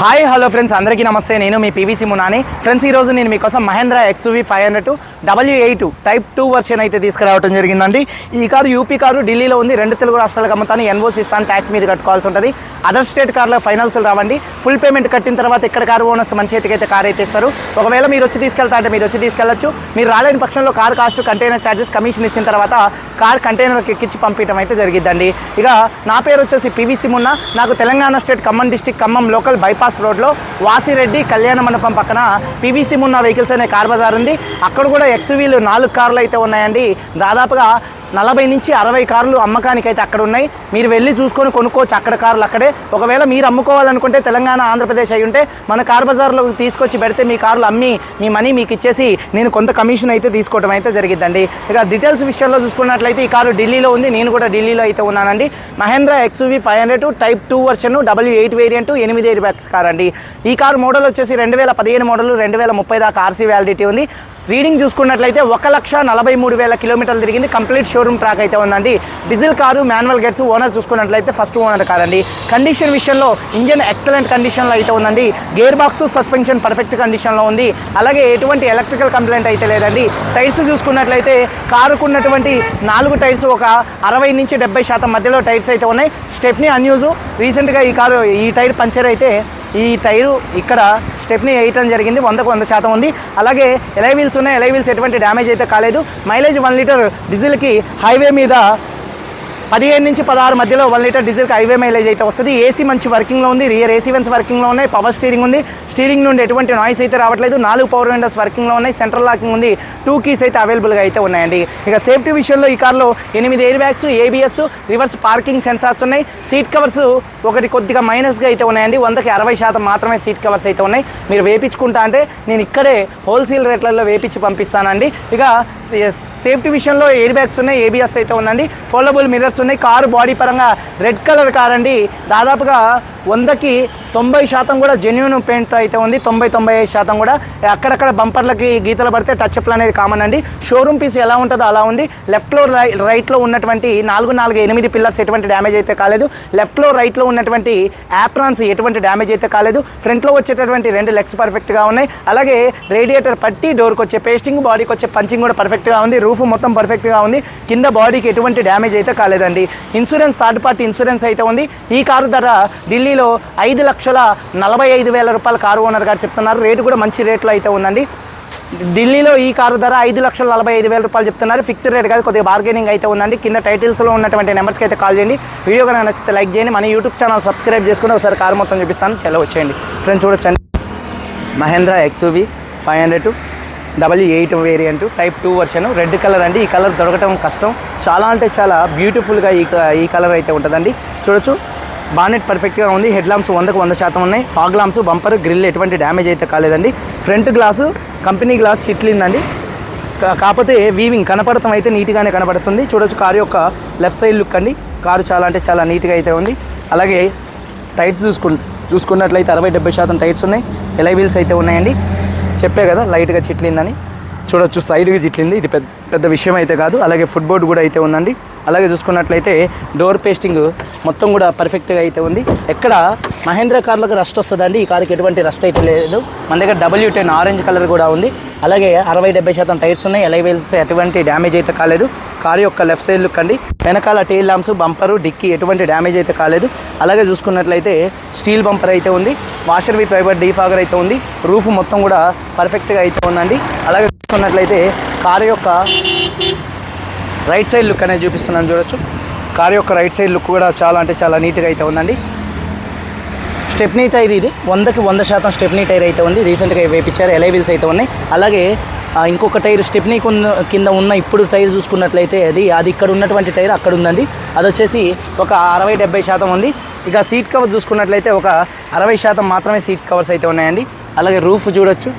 Hi hello friends అందరికీ నమస్తే. నేను మీ పీవీసీ మునాని. ఫ్రెండ్స్ ఈ రోజు నేను మీకోసం Mahindra XUV five hundred W eight type two version అయితే తీసుకురావడం జరిగిందండి. ఈ కారు యూపీ కారు ఢిల్లీలో ఉంది. రెండు తెలుగు రాష్ట్రాలకు అమ్ముతాను. ఎన్ఓసి ఇస్తాను. ట్యాక్స్ మీద కట్టుకోవాల్సి ఉంటుంది. అదర్ స్టేట్ కార్లో ఫైనాన్స్ రావండి. ఫుల్ పేమెంట్ కట్టిన తర్వాత ఇక్కడ కారు ఓనర్స్ మంచి చేతికి అయితే కార్ అయితే ఇస్తారు. ఒకవేళ మీరు వచ్చి తీసుకెళ్తా అంటే మీరు వచ్చి తీసుకెళ్ళచ్చు. మీరు రాలేని పక్షంలో car cost container charges commission ఇచ్చిన తర్వాత కార్ కంటైనర్కి ఎక్కించి పంపించడం అయితే జరిగిద్దండి. ఇక నా పేరు వచ్చేసి పీవీసీ మున్న నాకు Telangana state Khammam district Khammam local bypass రోడ్లో వాసిరెడ్డి కళ్యాణ మండపం పక్కన పీవీసీ మున్న వెహికల్స్ అనే కార్ బజార్ ఉంది. అక్కడ కూడా ఎక్స్వీలు నాలుగు కార్లు అయితే ఉన్నాయండి. దాదాపుగా నలభై నుంచి అరవై కార్లు అమ్మకానికి అయితే అక్కడ ఉన్నాయి. మీరు వెళ్ళి చూసుకొని కొనుక్కోవచ్చు అక్కడ కార్లు అక్కడే. ఒకవేళ మీరు అమ్ముకోవాలనుకుంటే తెలంగాణ ఆంధ్రప్రదేశ్ అయి ఉంటే మన కార్ బజార్లో తీసుకొచ్చి పెడితే మీ కార్లు అమ్మి మీ మనీ మీకు ఇచ్చేసి నేను కొంత కమిషన్ అయితే తీసుకోవడం అయితే జరిగిద్దండి. ఇక డీటెయిల్స్ విషయంలో చూసుకున్నట్లయితే ఈ కారు ఢిల్లీలో ఉంది. నేను కూడా ఢిల్లీలో అయితే ఉన్నానండి. Mahindra XUV five hundred type two version W eight variant ఎనిమిది ఎయిట్ బ్యాక్స్ కార్ అండి ఈ కారు మోడల్ వచ్చేసి రెండు వేల పదిహేను మోడల్ రెండు వేల ముప్పై దాకా ఆర్సీ వ్యాలిడిటీ ఉంది. రీడింగ్ చూసుకున్నట్లయితే ఒక లక్ష నలభై మూడు వేల కిలోమీటర్లు తిరిగింది. కంప్లీట్ షోరూమ్ ట్రాక్ అయితే ఉందండి. Diesel car manual gates owner చూసుకున్నట్లయితే ఫస్ట్ ఓనర్ కాదండి. కండిషన్ విషయంలో ఇంజన్ ఎక్సలెంట్ కండిషన్లో అయితే ఉందండి. గేర్ బాక్స్ సస్పెన్షన్ పర్ఫెక్ట్ కండిషన్లో ఉంది. అలాగే ఎటువంటి ఎలక్ట్రికల్ కంప్లైంట్ అయితే లేదండి. టైర్స్ చూసుకున్నట్లయితే కారుకున్నటువంటి నాలుగు టైర్స్ ఒక అరవై నుంచి డెబ్బై శాతం మధ్యలో టైర్స్ అయితే ఉన్నాయి. స్టెప్ని అన్యూజ్ రీసెంట్గా ఈ కారు ఈ టైర్ పంచర్ అయితే ఈ టైరు ఇక్కడ స్టెప్ని వేయటం జరిగింది. వందకు వంద శాతం ఉంది. అలాగే ఎలై వీల్స్ ఉన్నాయి. ఎలై వీల్స్ ఎటువంటి డ్యామేజ్ అయితే కాలేదు. మైలేజ్ వన్ లీటర్ డీజిల్కి హైవే మీద పదిహేను నుంచి పదహారు మధ్యలో వన్ లీటర్ డీజిల్కి హైవే మైలేజ్ అయితే వస్తుంది. ఏసీ మంచి వర్కింగ్లో ఉంది. రియర్ ఏసీ వెన్స్ వర్కింగ్లో ఉన్నాయి. పవర్ స్టీరింగ్ ఉంది. స్టీరింగ్ నుండి ఎటువంటి నాయిస్ అయితే రావట్లేదు. నాలుగు పవర్ విండోస్ వర్కింగ్లో ఉన్నాయి. సెంట్రల్ లాకింగ్ ఉంది. టూ కీస్ అయితే అవైలబుల్గా అయితే ఉన్నాయండి. ఇక సేఫ్టీ విషయంలో ఈ కార్లో ఎనిమిది air bags ABS reverse parking sensors ఉన్నాయి. సీట్ కవర్స్ ఒకటి కొద్దిగా మైనస్గా అయితే ఉన్నాయండి. వందకి అరవై శాతం మాత్రమే సీట్ కవర్స్ అయితే ఉన్నాయి. మీరు వేపించుకుంటా అంటే నేను ఇక్కడే హోల్సేల్ రేట్లలో వేపించి పంపిస్తానండి. ఇక సేఫ్టీ విషయంలో ఎయిర్ బ్యాగ్స్ ఉన్నాయి. ఏబిఎస్ అయితే ఉందండి. ఫోల్డబుల్ మిర్రర్స్ ఉన్నాయి. కారు బాడీ పరంగా రెడ్ కలర్ కార్ అండి. దాదాపుగా వందకి తొంభై శాతం కూడా జెన్యున్ పెయింట్ అయితే ఉంది. తొంభై తొంభై ఐదు శాతం కూడా అక్కడక్కడ బంపర్లకి గీతలు పడితే టచ్ అప్ అనేది కామన్ అండి. షోరూమ్ పీస్ ఎలా ఉంటుందో అలా ఉంది. లెఫ్ట్లో రైట్లో ఉన్నటువంటి నాలుగు నాలుగు ఎనిమిది పిల్లర్స్ ఎటువంటి డ్యామేజ్ అయితే కాలేదు. లెఫ్ట్లో రైట్లో ఉన్నటువంటి యాప్రాన్స్ ఎటువంటి డ్యామేజ్ అయితే కాలేదు. ఫ్రంట్లో వచ్చేటటువంటి రెండు లెగ్స్ పర్ఫెక్ట్గా ఉన్నాయి. అలాగే రేడియేటర్ పట్టి డోర్కి వచ్చే పేస్టింగ్ బాడీకి వచ్చే పంచింగ్ కూడా పర్ఫెక్ట్గా ఉంది. రూఫ్ మొత్తం పర్ఫెక్ట్గా ఉంది. కింద బాడీకి ఎటువంటి డ్యామేజ్ అయితే కాలేదండి. ఇన్సూరెన్స్ థర్డ్ పార్టీ ఇన్సూరెన్స్ అయితే ఉంది. ఈ కారు ధర ఢిల్లీ ఢిల్లీలో ఐదు లక్షల నలభై ఐదు వేల రూపాయల కారు ఓనర్ గారు చెప్తున్నారు. రేటు కూడా మంచి రేట్లో అయితే ఉందండి. ఢిల్లీలో ఈ కారు ధర ఐదు లక్షల నలభై ఐదు వేల రూపాయలు చెప్తున్నారు. ఫిక్స్డ్ రేట్ కాదు కొద్దిగా బార్గెనింగ్ అయితే ఉందండి. కింద టైటిల్స్లో ఉన్నటువంటి నెంబర్స్కి అయితే కాల్ చేయండి. వీడియో కనుక నచ్చితే లైక్ చేయండి. మన యూట్యూబ్ ఛానల్ సబ్స్క్రైబ్ చేసుకుని ఒకసారి కారు మొత్తం చూపిస్తాను. చాలా వచ్చేయండి. ఫ్రెండ్స్ చూడొచ్చండి. Mahindra XUV five hundred double eight variant type two version red colour అండి. ఈ కలర్ దొరకటం కష్టం. చాలా అంటే చాలా బ్యూటిఫుల్గా ఈ క- ఈ కలర్ అయితే ఉంటుందండి. చూడొచ్చు. బానెట్ పర్ఫెక్ట్గా ఉంది. హెడ్ లాంప్స్ వందకు వంద శాతం ఉన్నాయి. ఫాగ్ లాంప్స్ బంపర్ గ్రిల్ ఎటువంటి డ్యామేజ్ అయితే కాలేదండి. ఫ్రంట్ గ్లాసు కంపెనీ గ్లాస్ చిట్లిందండి. కాకపోతే వీవింగ్ కనపడటం అయితే నీట్గానే కనపడుతుంది. చూడొచ్చు కారు యొక్క లెఫ్ట్ సైడ్ లుక్ అండి. కారు చాలా అంటే చాలా నీట్గా అయితే ఉంది. అలాగే టైర్స్ చూసుకు చూసుకున్నట్లయితే అరవై డెబ్బై శాతం టైర్స్ ఉన్నాయి. ఎలై వీల్స్ అయితే ఉన్నాయండి. చెప్పే కదా లైట్గా చిట్లిందని. చూడొచ్చు సైడ్గా చిట్లింది. ఇది పెద్ద పెద్ద విషయం అయితే కాదు. అలాగే ఫుట్బోర్డ్ కూడా అయితే ఉందండి. అలాగే చూసుకున్నట్లయితే డోర్ పేస్టింగ్ మొత్తం కూడా పర్ఫెక్ట్గా అయితే ఉంది. ఎక్కడ మహేంద్ర కార్లకు రస్ట్ వస్తుందండి. ఈ కార్కి ఎటువంటి రస్ట్ అయితే లేదు. మన దగ్గర డబ్ల్యూ టెన్ ఆరెంజ్ కలర్ కూడా ఉంది. అలాగే అరవై డెబ్బై శాతం టైర్స్ ఉన్నాయి. ఎలై వెల్స్ ఎటువంటి డ్యామేజ్ అయితే కాలేదు. కారు యొక్క లెఫ్ట్ సైడ్ లుక్ అండి. వెనకాల టెయిల్ ల్యాంప్స్ బంపరు డిక్కీ ఎటువంటి డ్యామేజ్ అయితే కాలేదు. అలాగే చూసుకున్నట్లయితే స్టీల్ బంపర్ అయితే ఉంది. వాషర్ విత్ వైబర్ డీఫాగర్ అయితే ఉంది. రూఫ్ మొత్తం కూడా పర్ఫెక్ట్గా అయితే ఉందండి. అలాగే చూసుకున్నట్లయితే కారు యొక్క రైట్ సైడ్ లుక్ అనేది చూపిస్తున్నాను చూడొచ్చు. కారు యొక్క రైట్ సైడ్ లుక్ కూడా చాలా అంటే చాలా నీట్గా అయితే ఉందండి. స్టెప్నీ టైర్ ఇది. వందకి వంద శాతం స్టెప్నీ టైర్ అయితే ఉంది. రీసెంట్గా వేపించారు ఎలై వీల్స్ అయితే ఉన్నాయి. అలాగే ఇంకొక టైర్ స్టెప్నీ కింద కింద ఉన్న ఇప్పుడు టైర్ చూసుకున్నట్లయితే అది అది ఇక్కడ ఉన్నటువంటి టైర్ అక్కడ ఉందండి. అది వచ్చేసి ఒక అరవై డెబ్బై శాతం ఉంది. ఇక సీట్ కవర్ చూసుకున్నట్లయితే ఒక అరవై శాతం మాత్రమే సీట్ కవర్స్ అయితే ఉన్నాయండి. అలాగే రూఫ్ చూడొచ్చు.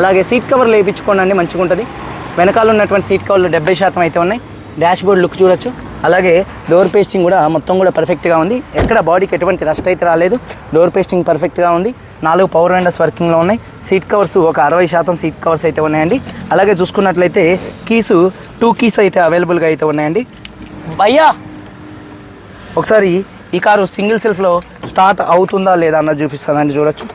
అలాగే సీట్ కవర్లు వేయించుకోండి మంచిగా ఉంటుంది వెనకాల ఉన్నటువంటి సీట్ కవర్లు డెబ్బై శాతం అయితే ఉన్నాయి. డాష్ బోర్డ్ లుక్ చూడొచ్చు. అలాగే డోర్ పేస్టింగ్ కూడా మొత్తం కూడా పర్ఫెక్ట్గా ఉంది. ఎక్కడ బాడీకి ఎటువంటి రస్ట్ అయితే రాలేదు. డోర్ పేస్టింగ్ పర్ఫెక్ట్గా ఉంది. నాలుగు పవర్ విండోస్ వర్కింగ్లో ఉన్నాయి. సీట్ కవర్స్ ఒక అరవై శాతం సీట్ కవర్స్ అయితే ఉన్నాయండి. అలాగే చూసుకున్నట్లయితే కీసు టూ కీస్ అయితే అవైలబుల్గా అయితే ఉన్నాయండి. భయ్యా! ఒకసారి ఈ కారు సింగిల్ సెల్ఫ్లో స్టార్ట్ అవుతుందా లేదా అన్నది చూపిస్తానండి. చూడొచ్చు.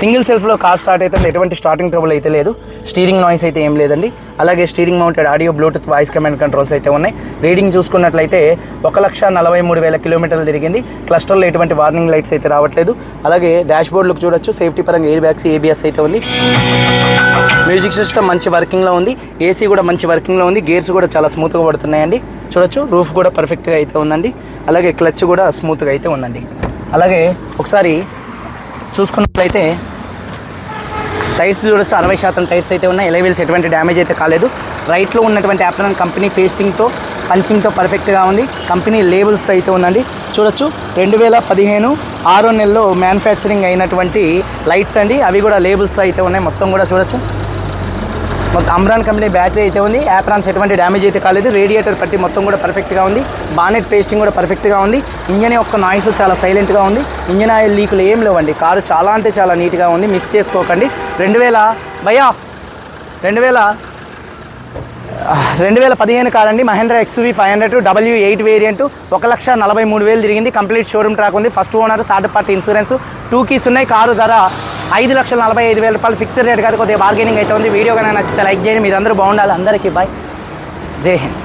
సింగిల్ సెల్ఫ్లో కార్ స్టార్ట్ అయితే ఎటువంటి స్టార్టింగ్ ట్రబుల్ అయితే లేదు. స్టీరింగ్ నాయిస్ అయితే ఏం లేదండి. అలాగే steering mounted audio Bluetooth voice command controls అయితే ఉన్నాయి. రీడింగ్ చూసుకున్నట్లయితే ఒక లక్ష నలభై మూడు వేల కిలోమీటర్లు తిరిగింది. క్లస్టర్లో ఎటువంటి వార్నింగ్ లైట్స్ అయితే రావట్లేదు. అలాగే డాష్ బోర్డులకు చూడొచ్చు. సేఫ్టీ పరంగా ఎయిర్ బ్యాగ్స్ ఏబిఎస్ అయితే ఉంది. మ్యూజిక్ సిస్టమ్ మంచి వర్కింగ్లో ఉంది. ఏసీ కూడా మంచి వర్కింగ్లో ఉంది. గేర్స్ కూడా చాలా స్మూత్గా పడుతున్నాయండి. చూడొచ్చు. రూఫ్ కూడా పర్ఫెక్ట్గా అయితే ఉందండి. అలాగే క్లచ్ కూడా స్మూత్గా అయితే ఉందండి. అలాగే ఒకసారి చూసుకున్నట్లయితే టైర్స్ చూడొచ్చు అరవై శాతం టైర్స్ అయితే ఉన్నాయి. ఎలవీల్స్ ఎటువంటి డ్యామేజ్ అయితే కాలేదు. రైట్లో ఉన్నటువంటి యాప్లన్ కంపెనీ పేస్టింగ్తో పంచింగ్తో పర్ఫెక్ట్గా ఉంది. కంపెనీ లేబుల్స్తో అయితే ఉందండి. చూడొచ్చు. రెండు వేల పదిహేను ఆరో నెలలో మ్యానుఫ్యాక్చరింగ్ అయినటువంటి లైట్స్ అండి. అవి కూడా లేబుల్స్తో అయితే ఉన్నాయి. మొత్తం కూడా చూడొచ్చు. మొత్తం అమ్రాన్ కంపెనీ బ్యాటరీ అయితే ఉంది. యాప్రాన్స్ ఎటువంటి డ్యామేజ్ అయితే కాలేదు. రేడియేటర్ పట్టి మొత్తం కూడా పర్ఫెక్ట్గా ఉంది. బానెట్ పేస్టింగ్ కూడా పర్ఫెక్ట్గా ఉంది. ఇంజన్ యొక్క నాయిస్ చాలా సైలెంట్గా ఉంది. ఇంజన్ ఆయిల్ లీకులు ఏం లేవండి. కారు చాలా అంటే చాలా నీట్గా ఉంది. మిస్ చేసుకోకండి. రెండు వేల భయా రెండు వేల రెండు వేల పదిహేను కాదండి. Mahindra XUV five hundred W eight variant ఒక లక్ష నలభై మూడు వేలు తిరిగింది. కంప్లీట్ షోరూమ్ ట్రాక్ ఉంది. First owner third party insurance two keys ఉన్నాయి. కారు ధర ఐదు లక్షల నలభై ఐదు వేల రూపాయలు ఫిక్స్డ్ రేట్ కాదు కొద్దిగా బార్గెనింగ్ అయితే ఉంది. వీడియో కానీ నచ్చితే లైక్ చేయండి. మీరందరూ బాగుండాలి. అందరికీ బాయ్ జై హింద్.